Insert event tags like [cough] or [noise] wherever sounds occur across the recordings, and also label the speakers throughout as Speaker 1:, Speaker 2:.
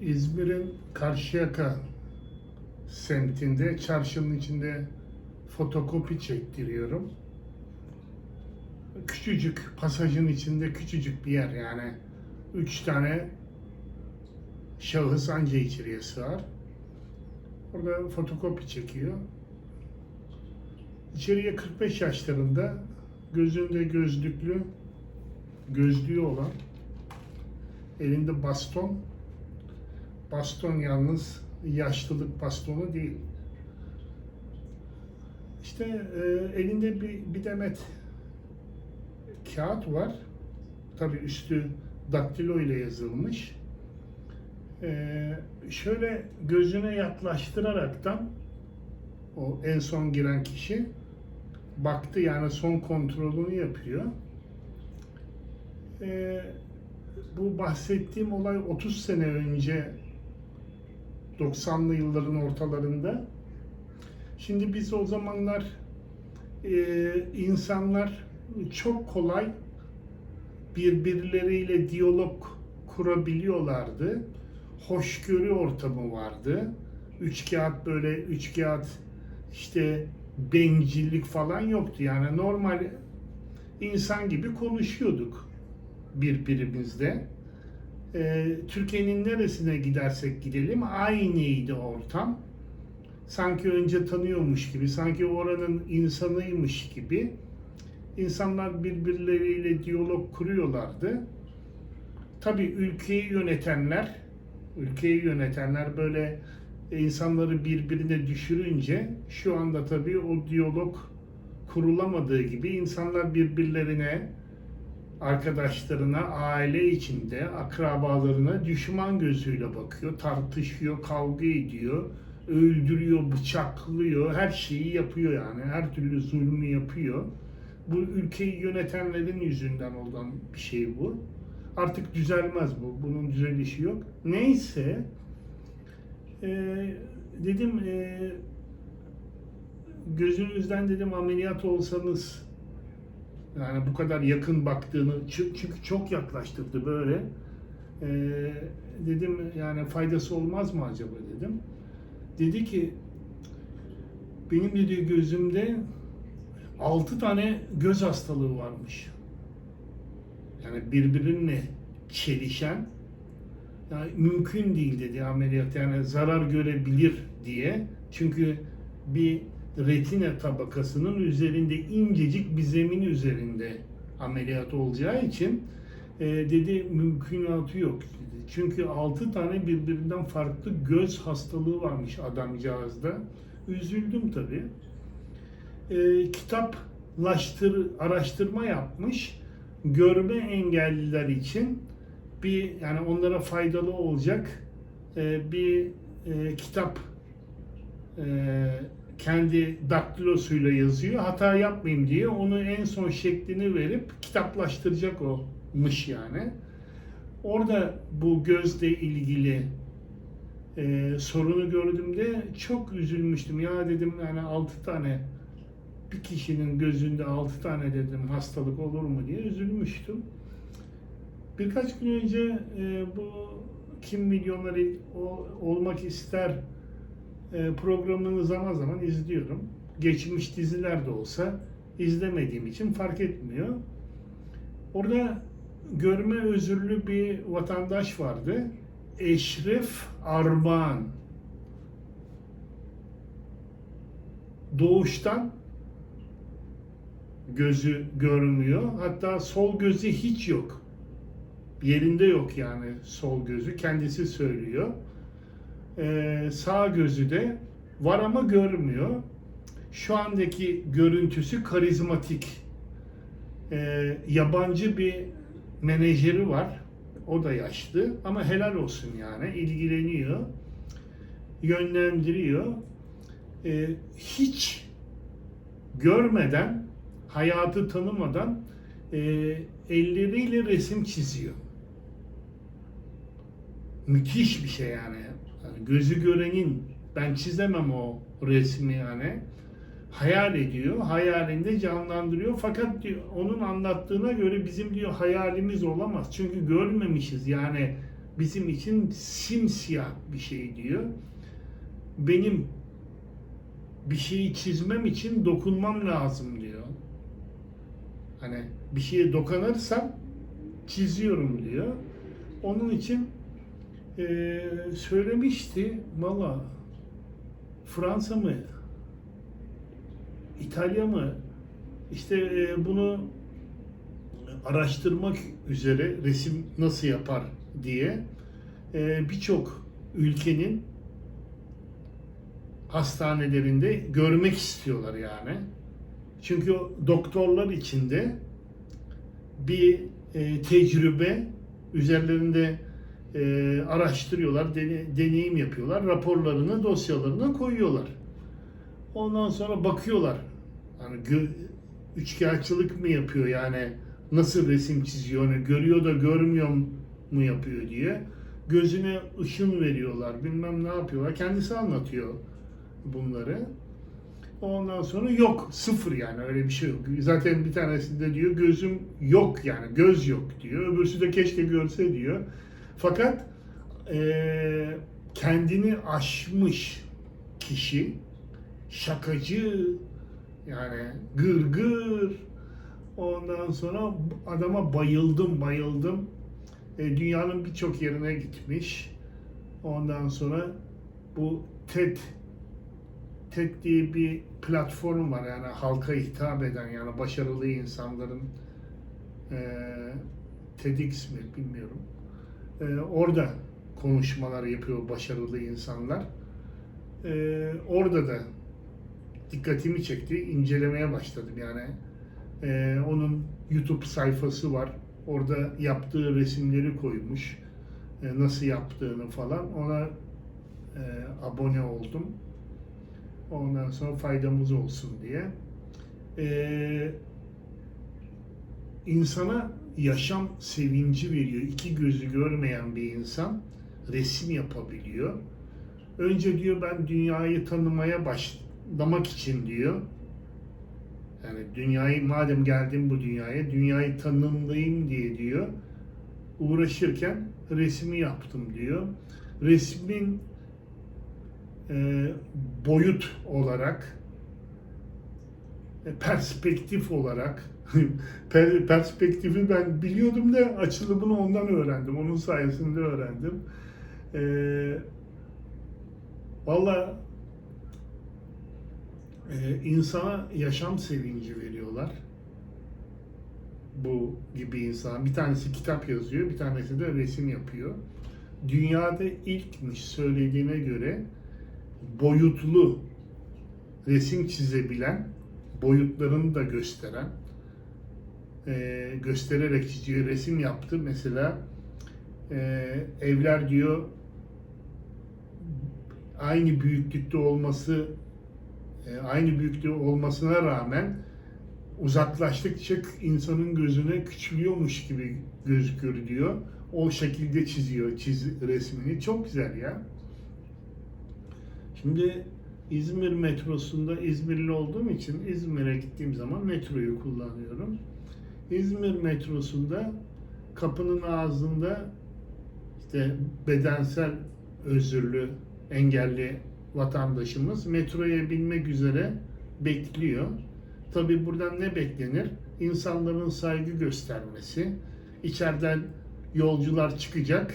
Speaker 1: İzmir'in Karşıyaka semtinde çarşının içinde fotokopi çektiriyorum. Küçücük pasajın içinde küçücük bir yer yani üç tane şahıs anca içeriye sığar. Orada fotokopi çekiyor. İçeriye 45 yaşlarında gözünde gözlüklü gözlüğü olan elinde baston baston yalnız yaşlılık bastonu değil. İşte e, elinde bir, bir demet kağıt var. Tabii üstü daktilo ile yazılmış. E, şöyle gözüne yaklaştıraraktan o en son giren kişi baktı yani son kontrolünü yapıyor. E, bu bahsettiğim olay 30 sene önce 90'lı yılların ortalarında. Şimdi biz o zamanlar e, insanlar çok kolay birbirleriyle diyalog kurabiliyorlardı. Hoşgörü ortamı vardı. Üç kağıt böyle üç kağıt işte bencillik falan yoktu. Yani normal insan gibi konuşuyorduk birbirimizle. Ee, Türkiye'nin neresine gidersek gidelim aynıydı ortam. Sanki önce tanıyormuş gibi, sanki oranın insanıymış gibi insanlar birbirleriyle diyalog kuruyorlardı. Tabii ülkeyi yönetenler, ülkeyi yönetenler böyle insanları birbirine düşürünce şu anda tabii o diyalog kurulamadığı gibi insanlar birbirlerine arkadaşlarına, aile içinde, akrabalarına düşman gözüyle bakıyor, tartışıyor, kavga ediyor, öldürüyor, bıçaklıyor, her şeyi yapıyor yani, her türlü zulmü yapıyor. Bu ülkeyi yönetenlerin yüzünden olan bir şey bu. Artık düzelmez bu, bunun düzelişi yok. Neyse, e, dedim e, gözünüzden dedim ameliyat olsanız yani bu kadar yakın baktığını çü- çünkü çok yaklaştırdı böyle. Ee, dedim yani faydası olmaz mı acaba dedim. Dedi ki benim dedi gözümde altı tane göz hastalığı varmış. Yani birbirine çelişen yani mümkün değil dedi ameliyat yani zarar görebilir diye. Çünkü bir retina tabakasının üzerinde incecik bir zemin üzerinde ameliyat olacağı için e, dedi mümkünatı yok dedi. Çünkü 6 tane birbirinden farklı göz hastalığı varmış adamcağızda. Üzüldüm tabii. E, kitaplaştır, araştırma yapmış. Görme engelliler için bir yani onlara faydalı olacak e, bir e, kitap e, kendi daktilosuyla yazıyor. Hata yapmayayım diye onu en son şeklini verip kitaplaştıracak olmuş yani. Orada bu gözle ilgili e, sorunu gördüğümde çok üzülmüştüm. Ya dedim yani 6 tane bir kişinin gözünde 6 tane dedim hastalık olur mu diye üzülmüştüm. Birkaç gün önce e, bu kim milyonları olmak ister programını zaman zaman izliyorum. Geçmiş diziler de olsa izlemediğim için fark etmiyor. Orada görme özürlü bir vatandaş vardı. Eşref Armağan. Doğuştan gözü görmüyor. Hatta sol gözü hiç yok. Yerinde yok yani sol gözü. Kendisi söylüyor. Ee, sağ gözü de var ama görmüyor. Şu andaki görüntüsü karizmatik. Ee, yabancı bir menajeri var. O da yaşlı ama helal olsun yani ilgileniyor, yönlendiriyor. Ee, hiç görmeden, hayatı tanımadan e, elleriyle resim çiziyor. Müthiş bir şey yani. Gözü görenin ben çizemem o resmi yani. Hayal ediyor, hayalinde canlandırıyor. Fakat diyor, onun anlattığına göre bizim diyor hayalimiz olamaz. Çünkü görmemişiz yani bizim için simsiyah bir şey diyor. Benim bir şeyi çizmem için dokunmam lazım diyor. Hani bir şeye dokanırsam çiziyorum diyor. Onun için eee, söylemişti valla Fransa mı İtalya mı işte eee, bunu araştırmak üzere resim nasıl yapar diye eee, birçok ülkenin hastanelerinde görmek istiyorlar yani. Çünkü doktorlar içinde bir e, tecrübe üzerlerinde e, araştırıyorlar, dene- deneyim yapıyorlar, raporlarını, dosyalarına koyuyorlar. Ondan sonra bakıyorlar. Hani gö- üçkağıtçılık mı yapıyor yani nasıl resim çiziyor, hani görüyor da görmüyor mu yapıyor diye. Gözüne ışın veriyorlar, bilmem ne yapıyorlar. Kendisi anlatıyor bunları. Ondan sonra yok, sıfır yani öyle bir şey yok. Zaten bir tanesinde diyor gözüm yok yani göz yok diyor. Öbürsü de keşke görse diyor. Fakat eee, kendini aşmış kişi şakacı yani gır gır ondan sonra adama bayıldım bayıldım. E, dünyanın birçok yerine gitmiş. Ondan sonra bu TED TED diye bir platform var yani halka hitap eden yani başarılı insanların e, TEDx mi bilmiyorum. E, orada konuşmalar yapıyor başarılı insanlar. E, orada da dikkatimi çekti. incelemeye başladım yani. E, onun YouTube sayfası var. Orada yaptığı resimleri koymuş. E, nasıl yaptığını falan. Ona e, abone oldum. Ondan sonra faydamız olsun diye. Ee, insana yaşam sevinci veriyor. İki gözü görmeyen bir insan resim yapabiliyor. Önce diyor ben dünyayı tanımaya başlamak için diyor. Yani dünyayı madem geldim bu dünyaya dünyayı tanımlayayım diye diyor. Uğraşırken resmi yaptım diyor. Resmin e, boyut olarak perspektif olarak [laughs] per- perspektifi ben biliyordum da açılımını ondan öğrendim. Onun sayesinde öğrendim. E, Valla e, insana yaşam sevinci veriyorlar. Bu gibi insan. Bir tanesi kitap yazıyor, bir tanesi de resim yapıyor. Dünyada ilkmiş söylediğine göre boyutlu resim çizebilen, boyutlarını da gösteren, e, göstererek çiziyor, resim yaptı. Mesela e, evler diyor aynı büyüklükte olması, e, aynı büyüklükte olmasına rağmen uzaklaştıkça insanın gözüne küçülüyormuş gibi gözüküyor diyor. O şekilde çiziyor çiz resmini. Çok güzel ya. Şimdi İzmir metrosunda İzmirli olduğum için İzmir'e gittiğim zaman metroyu kullanıyorum. İzmir metrosunda kapının ağzında işte bedensel özürlü engelli vatandaşımız metroya binmek üzere bekliyor. Tabi buradan ne beklenir? İnsanların saygı göstermesi. İçeriden yolcular çıkacak.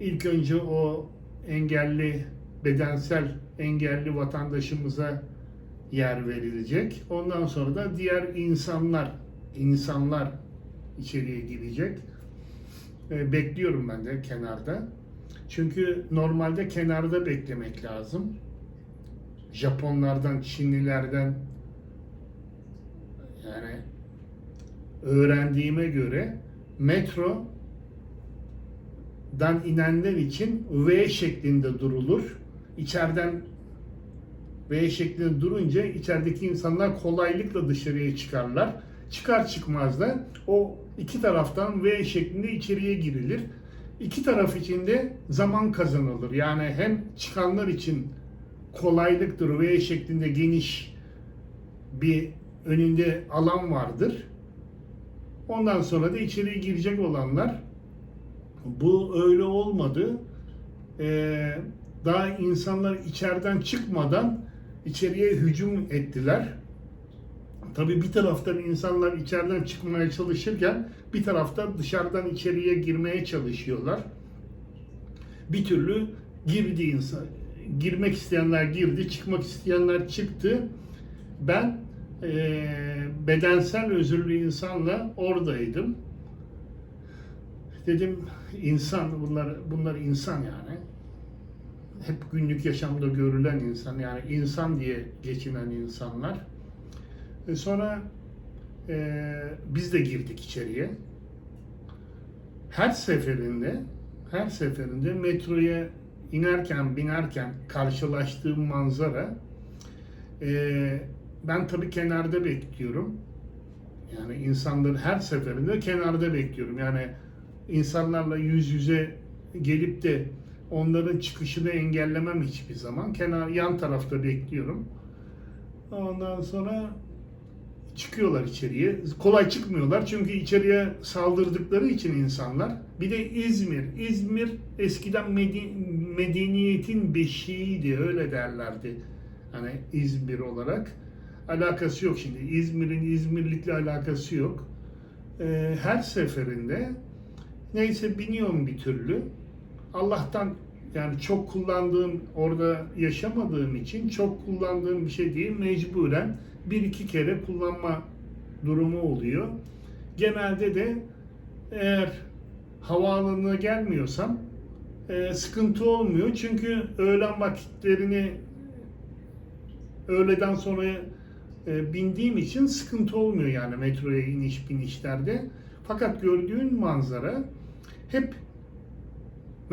Speaker 1: İlk önce o engelli, bedensel engelli vatandaşımıza yer verilecek. Ondan sonra da diğer insanlar, insanlar içeriye girecek. E, bekliyorum ben de kenarda. Çünkü normalde kenarda beklemek lazım. Japonlardan, Çinlilerden yani öğrendiğime göre metro dan inenler için V şeklinde durulur. İçeriden V şeklinde durunca içerideki insanlar kolaylıkla dışarıya çıkarlar. Çıkar çıkmaz da o iki taraftan V şeklinde içeriye girilir. İki taraf için de zaman kazanılır. Yani hem çıkanlar için kolaylıktır. V şeklinde geniş bir önünde alan vardır. Ondan sonra da içeriye girecek olanlar Bu öyle olmadı. Ee, daha insanlar içeriden çıkmadan içeriye hücum ettiler. Tabii bir taraftan insanlar içeriden çıkmaya çalışırken bir taraftan dışarıdan içeriye girmeye çalışıyorlar. Bir türlü girdi insan. Girmek isteyenler girdi, çıkmak isteyenler çıktı. Ben eee, bedensel özürlü insanla oradaydım. Dedim insan bunlar bunlar insan yani. Hep günlük yaşamda görülen insan yani insan diye geçinen insanlar. E sonra e, biz de girdik içeriye. Her seferinde her seferinde metroya inerken binerken karşılaştığım manzara e, ben tabii kenarda bekliyorum. Yani insanları her seferinde kenarda bekliyorum. Yani insanlarla yüz yüze gelip de onların çıkışını engellemem hiçbir zaman. Kenar yan tarafta bekliyorum. Ondan sonra çıkıyorlar içeriye. Kolay çıkmıyorlar çünkü içeriye saldırdıkları için insanlar. Bir de İzmir. İzmir eskiden medi- medeniyetin beşiğiydi öyle derlerdi. Hani İzmir olarak. Alakası yok şimdi. İzmir'in İzmirlikle alakası yok. Ee, her seferinde neyse biniyorum bir türlü. Allah'tan yani çok kullandığım, orada yaşamadığım için çok kullandığım bir şey değil. Mecburen bir iki kere kullanma durumu oluyor. Genelde de eğer havaalanına gelmiyorsam e, sıkıntı olmuyor. Çünkü öğlen vakitlerini öğleden sonra e, bindiğim için sıkıntı olmuyor yani metroya iniş binişlerde. Fakat gördüğün manzara hep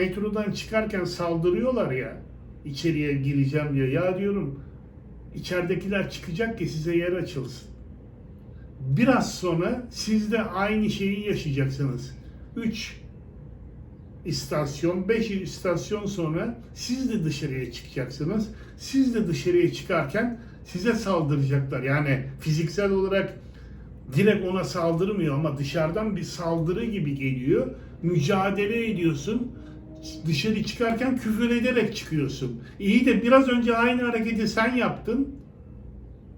Speaker 1: metrodan çıkarken saldırıyorlar ya içeriye gireceğim diye. Ya diyorum içeridekiler çıkacak ki size yer açılsın. Biraz sonra siz de aynı şeyi yaşayacaksınız. 3 istasyon, 5 istasyon sonra siz de dışarıya çıkacaksınız. Siz de dışarıya çıkarken size saldıracaklar. Yani fiziksel olarak direkt ona saldırmıyor ama dışarıdan bir saldırı gibi geliyor. Mücadele ediyorsun. Dışarı çıkarken küfür ederek çıkıyorsun. İyi de biraz önce aynı hareketi sen yaptın.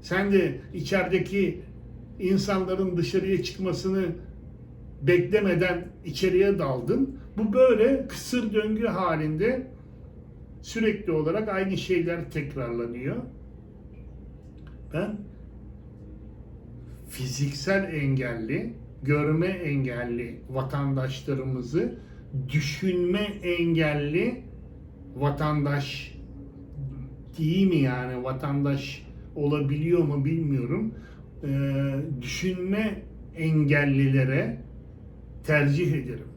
Speaker 1: Sen de içerideki insanların dışarıya çıkmasını beklemeden içeriye daldın. Bu böyle kısır döngü halinde sürekli olarak aynı şeyler tekrarlanıyor. Ben fiziksel engelli, görme engelli vatandaşlarımızı düşünme engelli vatandaş değil mi yani vatandaş olabiliyor mu bilmiyorum. Ee, düşünme engellilere tercih ederim.